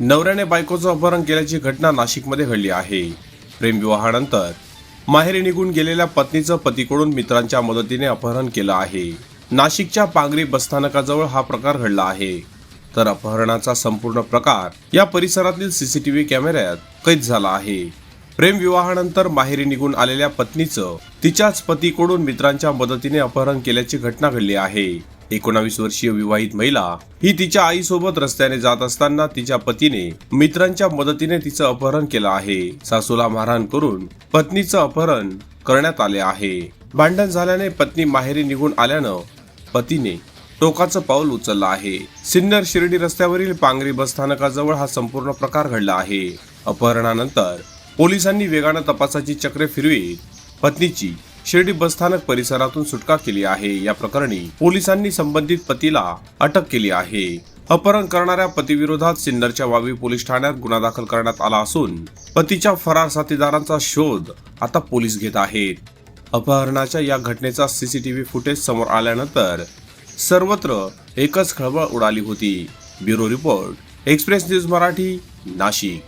नवऱ्याने बायकोचं अपहरण केल्याची घटना नाशिकमध्ये घडली आहे. प्रेमविवाहानंतर माहेरी निघून गेलेल्या पत्नीचं पतीकडून मित्रांच्या मदतीने अपहरण केलं आहे. नाशिकच्या पांगरी बसस्थानकाजवळ हा प्रकार घडला आहे. तर अपहरणाचा संपूर्ण प्रकार या परिसरातील सीसीटीव्ही कॅमेऱ्यात कैद झाला आहे. प्रेमविवाहानंतर माहेरी निघून आलेल्या पत्नीचं तिच्याच पतीकडून मित्रांच्या मदतीने अपहरण केल्याची घटना घडली आहे. एकोणावीस वर्षीय विवाहित महिला ही तिच्या आईसोबत रस्त्याने जात असताना तिच्या पतीने मित्रांच्या मदतीने तिचं अपहरण केलं आहे. सासूला मारहाण करून पत्नीचं अपहरण करण्यात आले आहे. भांडण झाल्याने पत्नी माहेरी निघून आल्यानं पतीने टोकाचं पाऊल उचललं आहे. सिन्नर शिर्डी रस्त्यावरील पांगरी बस स्थानकाजवळ हा संपूर्ण प्रकार घडला आहे. अपहरणानंतर पोलिसांनी वेगानं तपासाची चक्रे फिरवीत. पत्नीची शिर्डी बसस्थानक परिसरातून सुटका केली आहे. या प्रकरणी पोलिसांनी संबंधित पतीला अटक केली आहे. अपहरण करणाऱ्या पतीविरोधात सिन्नरच्या वावी पोलीस ठाण्यात गुन्हा दाखल करण्यात आला असून पतीच्या फरार साथीदारांचा शोध आता पोलीस घेत आहेत. अपहरणाच्या या घटनेचा सीसीटीव्ही फुटेज समोर आल्यानंतर सर्वत्र एकच खळबळ उडाली होती. Bureau report express news Marathi Nashik.